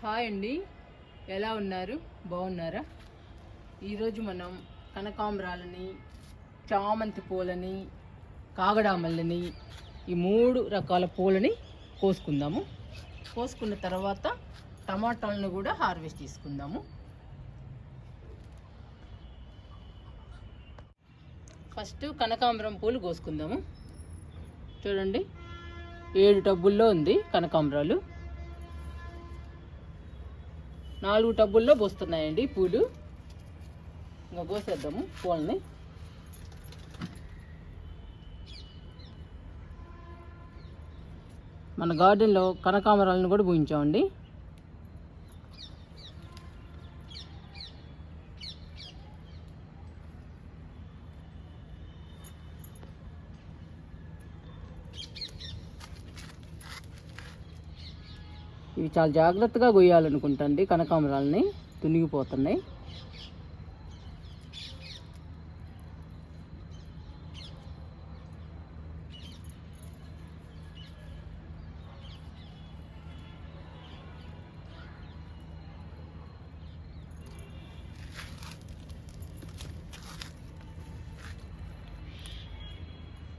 Hi అండి. ఎలా ఉన్నారు? బాగున్నారా? ఈరోజు మనం కనకాంబరాలని చామంతి పూలని కాగడామల్లని ఈ మూడు రకాల పూలని కోసుకుందాము. కోసుకున్న తర్వాత టమాటాలను కూడా హార్వెస్ట్ తీసుకుందాము ఫస్ట్ కనకాంబరం పూలు కోసుకుందాము. చూడండి ఏడు టబ్బుల్లో ఉంది కనకాంబరాలు. నాలుగు టబ్బుల్లో పోస్తున్నాయండి పూలు. ఇంకా పోసేద్దాము పూలని. మన గార్డెన్లో కనకాంబరాలను కూడా పూయించామండి. చాలా జాగ్రత్తగా కొయ్యాలనుకుంటండి కనకాంబరాలని తునిగిపోతున్నాయి.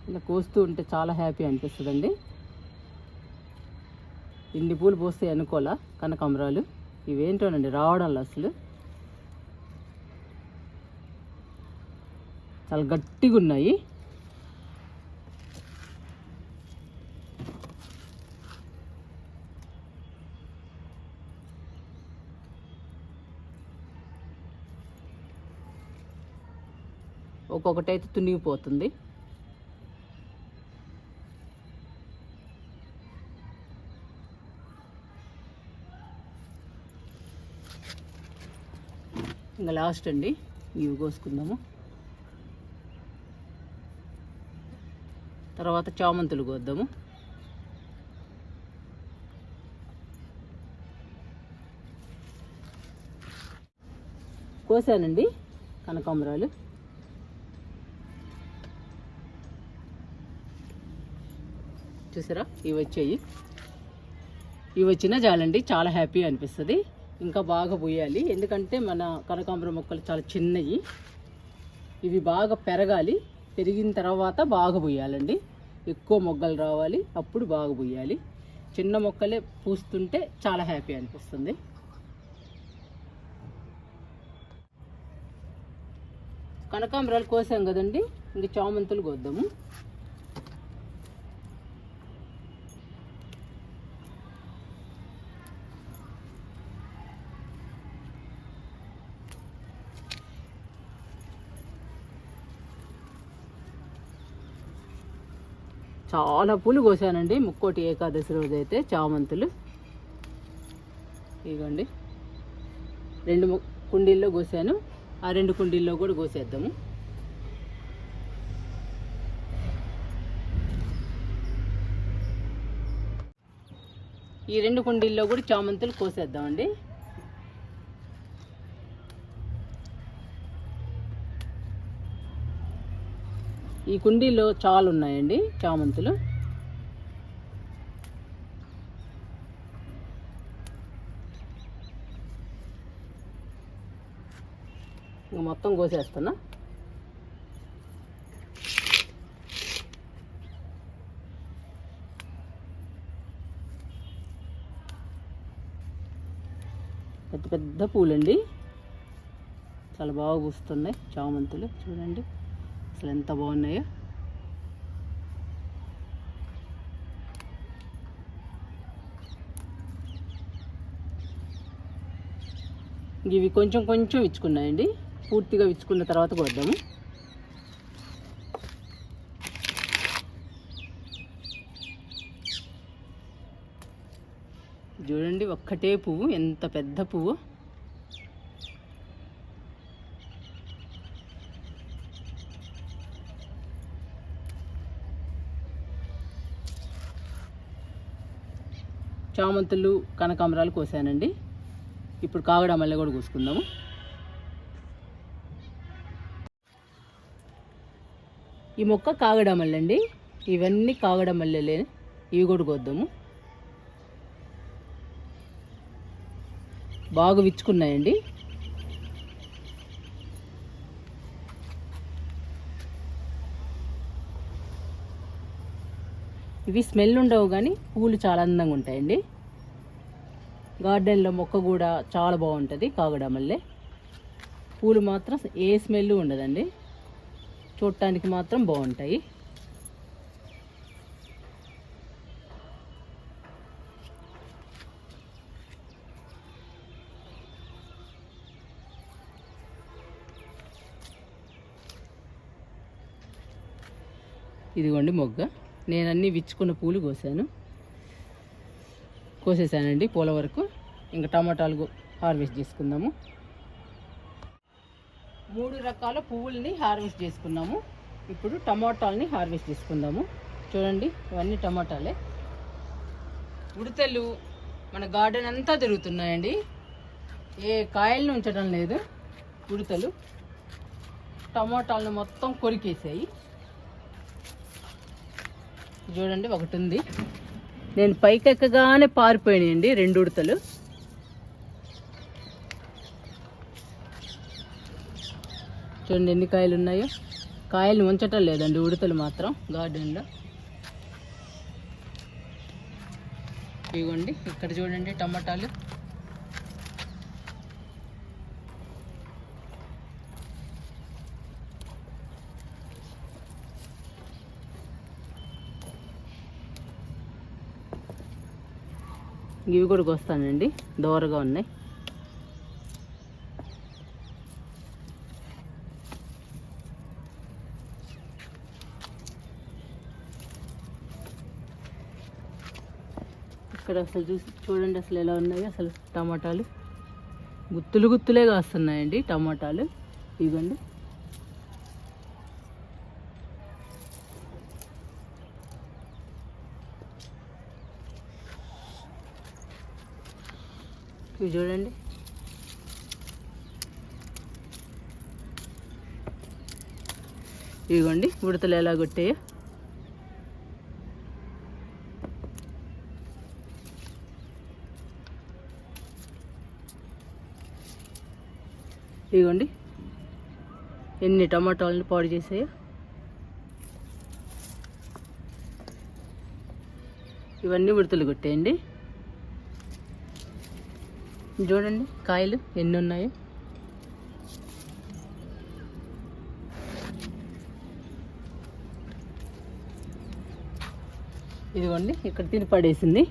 ఇలా కోస్తూ ఉంటే చాలా హ్యాపీ అనిపిస్తుందండి. ఇన్ని పూలు పోస్తాయి అనుకోలా కనకాంబరాలు? ఇవేంటోనండి రావడాలు అసలు? చాలా గట్టిగా ఉన్నాయి ఒక్కొక్కటి అయితే తునిగిపోతుంది. ఇంకా లాస్ట్ అండి. ఇవి కోసుకుందాము. తర్వాత చామంతులు కోద్దాము. కోసానండి కనకాంబరాలు. చూసారా? ఇవి వచ్చాయి. ఇవి వచ్చినా చాలండి చాలా హ్యాపీ అనిపిస్తుంది. ఇంకా బాగా పోయాలి. ఎందుకంటే మన కనకాంబరం మొక్కలు చాలా చిన్నవి ఇవి బాగా పెరగాలి. పెరిగిన తర్వాత బాగా పోయాలండి. ఎక్కువ మొగ్గలు రావాలి. అప్పుడు బాగా పోయాలి. చిన్న మొక్కలే పూస్తుంటే చాలా హ్యాపీ అనిపిస్తుంది. కనకాంబరాలు కోసాం కదండి. ఇంక చామంతులు కోద్దాము. చాలా పూలు కోసానండి. ముక్కోటి ఏకాదశి రోజు అయితే చామంతులు. ఇదిగోండి. రెండు ము- కుండీల్లో కోసాను. ఆ రెండు కుండీల్లో కూడా కోసేద్దాము. ఈ రెండు కుండీల్లో కూడా చామంతులు కోసేద్దామండి. ఈ కుండీలో చాలా ఉన్నాయండి చామంతులు. మొత్తం కోసేస్తున్నా. పెద్ద పెద్ద పూలండి. చాలా బాగా పూస్తున్నాయి చామంతులు చూడండి. అసలు ఎంత బాగున్నాయో. ఇవి కొంచెం కొంచెం ఇచ్చుకున్నాయండి. పూర్తిగా ఇచ్చుకున్న తర్వాత కొద్దాము చూడండి ఒక్కటే పువ్వు ఎంత పెద్ద పువ్వు. చామంతులు కనకాంబరాలు కోసానండి. ఇప్పుడు కాగడ మల్లె కూడా కోసుకుందాము. ఈ మొక్క కాగడ మల్లె అండి ఇవన్నీ కాగడ మల్లెలే. ఇవి కూడా కోద్దాము. బాగా విచ్చుకున్నాయండి. ఇవి స్మెల్ ఉండవు కానీ పూలు చాలా అందంగా ఉంటాయండి. గార్డెన్లో మొక్క కూడా చాలా బాగుంటుంది కాగడ మల్లె. పూలు మాత్రం ఏ స్మెల్ ఉండదండి. చూడటానికి మాత్రం బాగుంటాయి. ఇదిగోండి మొగ్గ. నేను అన్నీ విచ్చుకున్న పూలు కోసాను. కోసేసానండి పూల వరకు. ఇంకా టమాటాలు హార్వెస్ట్ చేసుకుందాము. మూడు రకాల పువ్వుల్ని హార్వెస్ట్ చేసుకున్నాము. ఇప్పుడు టమాటాలని హార్వెస్ట్ చేసుకుందాము. చూడండి ఇవన్నీ టమాటాలే. ఉడతలు మన గార్డెన్ అంతా తిరుగుతున్నాయండి. ఏ కాయలను ఉంచడం లేదు. ఉడతలు. టమాటాలను మొత్తం కొరికేసాయి. చూడండి ఒకటి ఉంది నేను పైకెక్కగానే పారిపోయినాయండి రెండు ఉడతలు. చూడండి ఎన్ని కాయలు ఉన్నాయో. కాయలు ఉంచటం లేదండి ఉడతలు మాత్రం గార్డెన్లో. ఇదిగోండి ఇక్కడ చూడండి టమాటాలు. ఇవి కూడా కొస్తానండి. దోరగా ఉన్నాయి. ఇక్కడ అసలు చూసి చూడండి అసలు ఎలా ఉన్నాయి. అసలు టమాటాలు గుత్తులు గుత్తులే కాస్తున్నాయండి టమాటాలు. ఇవ్వండి ఇవి చూడండి. ఇదిగోండి ఉడతలు ఎలా కొట్టాయో. ఇదిగోండి ఎన్ని టమాటాలని పాడు చేసాయో. ఇవన్నీ ఉడతలు కొట్టేయండి. చూడండి కాయలు ఎన్ని ఉన్నాయో ఇదిగోండి ఇక్కడ తిని పడేసింది.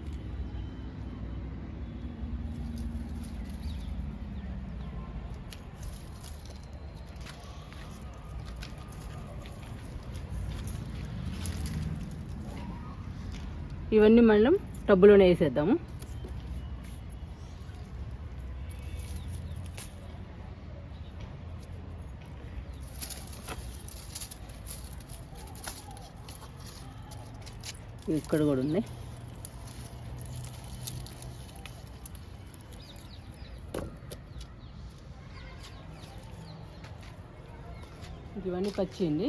ఇవన్నీ మనం టబ్బులోనే వేసేద్దాము. ఇక్కడ కూడా ఉన్నాయి ఇవన్నీ పచ్చింది.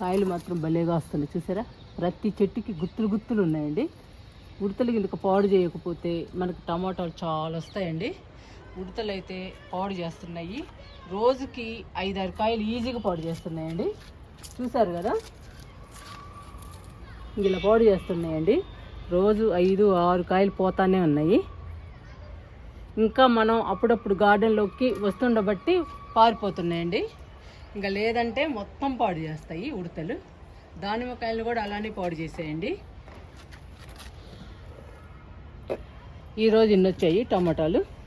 కాయలు మాత్రం భలేగా వస్తున్నాయి. చూసారా? ప్రతి చెట్టుకి గుత్తులు గుత్తులు ఉన్నాయండి. ఉడతలు కిందక పాడు చేయకపోతే మనకు టమాటాలు చాలా వస్తాయండి. ఉడతలు అయితే పాడు చేస్తున్నాయి. రోజుకి ఐదారు కాయలు ఈజీగా పాడు చేస్తున్నాయండి. చూసారు కదా? ఇలా పాడు చేస్తున్నాయండి. రోజు ఐదు ఆరు కాయలు పోతానే ఉన్నాయి. ఇంకా మనం అప్పుడప్పుడు గార్డెన్లోకి వస్తుండబట్టి పారిపోతున్నాయండి. ఇంకా లేదంటే మొత్తం పాడు చేస్తాయి ఉడతలు. దానిమ్మకాయలు కూడా అలానే పాడు చేసేయండి. ఈరోజు ఇన్నొచ్చాయి టమాటాలు.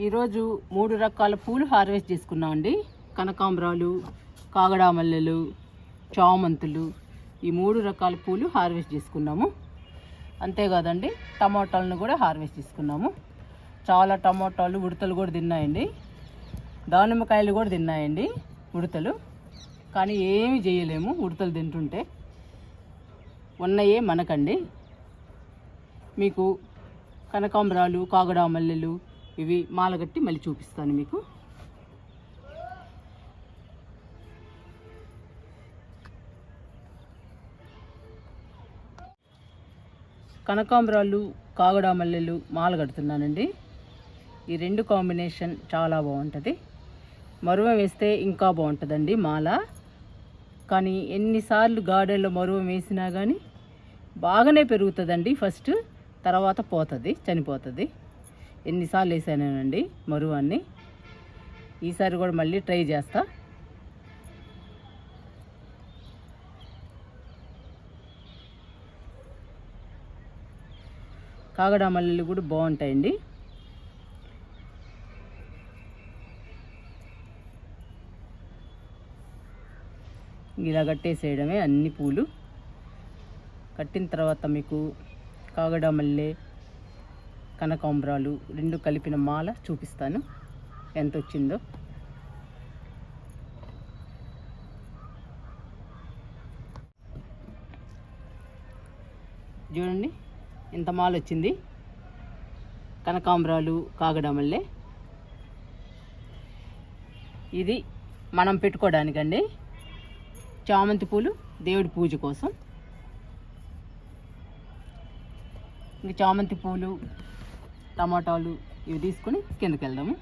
ఈరోజు మూడు రకాల పూలు హార్వెస్ట్ చేసుకున్నామండి. కనకాంబరాలు కాగడా మల్లెలు చామంతులు ఈ మూడు రకాల పూలు హార్వెస్ట్ చేసుకున్నాము. అంతేకాదండి టమాటాలను కూడా హార్వెస్ట్ చేసుకున్నాము. చాలా టమాటాలు ఉడతలు కూడా తిన్నాయండి. దానిమ్మకాయలు కూడా తిన్నాయండి ఉడతలు. కానీ ఏమి చేయలేము ఉడతలు తింటుంటే. ఉన్నయే మనకండి. మీకు కనకాంబరాలు కాగడా మల్లెలు ఇవి మాలగట్టి మళ్ళీ చూపిస్తాను మీకు. కనకాంబరాలు కాగడా మల్లెలు మాలగడుతున్నానండి. ఈ రెండు కాంబినేషన్ చాలా బాగుంటుంది. మరువ వేస్తే ఇంకా బాగుంటుందండి మాల. కానీ ఎన్నిసార్లు గార్డెన్లో మరువ వేసినా కానీ బాగానే పెరుగుతుందండి ఫస్ట్ తర్వాత పోతుంది చనిపోతుంది. ఎన్నిసార్లు వేసానండి మరువాన్ని. ఈసారి కూడా మళ్ళీ ట్రై చేస్తా. కాగడా మల్లెలు కూడా బాగుంటాయండి. ఇలా కట్టేసేయడమే అన్ని పూలు. కట్టిన తర్వాత మీకు కాగడా మల్లె కనకాంబరాలు రెండు కలిపిన మాల చూపిస్తాను. ఎంత వచ్చిందో చూడండి ఇంత మాల వచ్చింది కనకాంబరాలు కాగడమల్లే. ఇది మనం పెట్టుకోవడానికండి. చామంతి పూలు దేవుడి పూజ కోసం. ఇంక చామంతి పూలు టమాటాలు ఇవి తీసుకుని కిందకి వెళ్దాము.